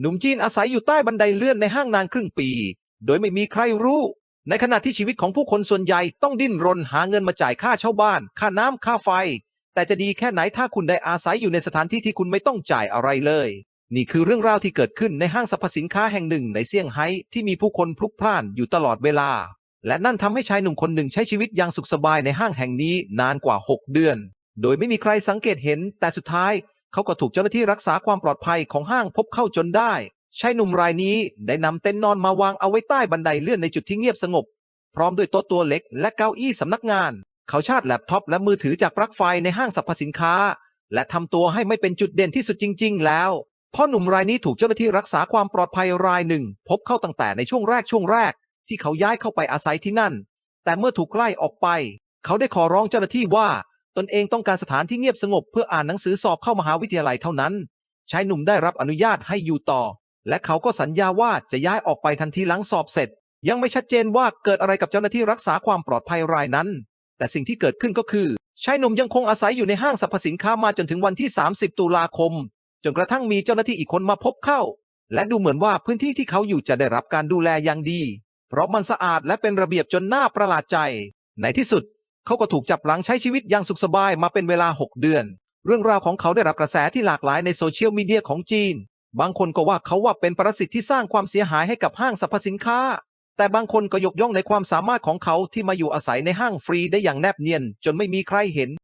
หนุ่มจีนอาศัยอยู่ใต้บันไดเลื่อนในห้างนานครึ่งปี โดยไม่มีใครรู้ ในขณะที่ชีวิตของผู้คนส่วนใหญ่ต้องดิ้นรนหาเงินมาจ่ายค่าเช่าบ้าน ค่าน้ำค่าไฟ แต่จะดีแค่ไหนถ้าคุณได้อาศัยอยู่ในสถานที่ที่คุณไม่ต้องจ่ายอะไรเลย นี่คือเรื่องราวที่เกิดขึ้นในห้างสรรพสินค้าแห่งหนึ่งในเซี่ยงไฮ้ที่มีผู้คนพลุกพล่านอยู่ตลอดเวลา และนั่นทำให้ชายหนุ่มคนหนึ่งใช้ชีวิตอย่างสุขสบายในห้างแห่งนี้นานกว่า 6 เดือน โดยไม่มีใครสังเกตเห็น แต่สุดท้าย เขาก็ถูกเจ้าหน้าที่รักษาความปลอดภัยของห้างพบเข้าจนได้ชายหนุ่มรายนี้ได้นำเต็นท์นอนมาวางเอาไว้ใต้บันไดเลื่อนในจุดที่เงียบสงบ พร้อมด้วยโต๊ะตัวเล็กและเก้าอี้สำนักงาน เขาชาร์จแล็ปท็อปและมือถือจากปลั๊กไฟในห้างสรรพสินค้า และทำตัวให้ไม่เป็นจุดเด่นที่สุดจริง ๆ แล้วพ่อหนุ่มรายนี้ถูกเจ้าหน้าที่รักษาความปลอดภัยรายหนึ่ง พบเข้าตั้งแต่ในช่วงแรกช่วงแรก ที่เขาย้ายเข้าไปอาศัยที่นั่น แต่เมื่อถูกไล่ออกไป เขาได้ขอร้องเจ้าหน้าที่ว่า ตนเองต้องการสถานที่เงียบสงบเพื่ออ่านหนังสือสอบเข้ามหาวิทยาลัยเท่านั้น ชายหนุ่มได้รับอนุญาตให้อยู่ต่อ และเขาก็สัญญาว่าจะย้ายออกไปทันทีหลังสอบเสร็จ ยังไม่ชัดเจนว่าเกิดอะไรกับเจ้าหน้าที่รักษาความปลอดภัยรายนั้น แต่สิ่งที่เกิดขึ้นก็คือ ชายหนุ่มยังคงอาศัยอยู่ในห้างสรรพสินค้ามาจนถึงวันที่ 30 ตุลาคม จนกระทั่งมีเจ้าหน้าที่อีกคนมาพบเข้า และดูเหมือนว่าพื้นที่ที่เขาอยู่จะได้รับการดูแลอย่างดี เพราะมันสะอาดและเป็นระเบียบจนน่าประหลาดใจ ในที่สุด เขาก็ถูกจับหลังใช้ชีวิตอย่างสุขสบายมาเป็นเวลา 6 เดือน เรื่องราวของเขาได้รับกระแสที่หลากหลายในโซเชียลมีเดียของจีน บางคนก็ว่าเขาว่าเป็นปรสิตที่สร้างความเสียหายให้กับห้างสรรพสินค้า แต่บางคนก็ยกย่องในความสามารถของเขาที่มาอยู่อาศัยในห้างฟรีได้อย่างแนบเนียน จนไม่มีใครเห็น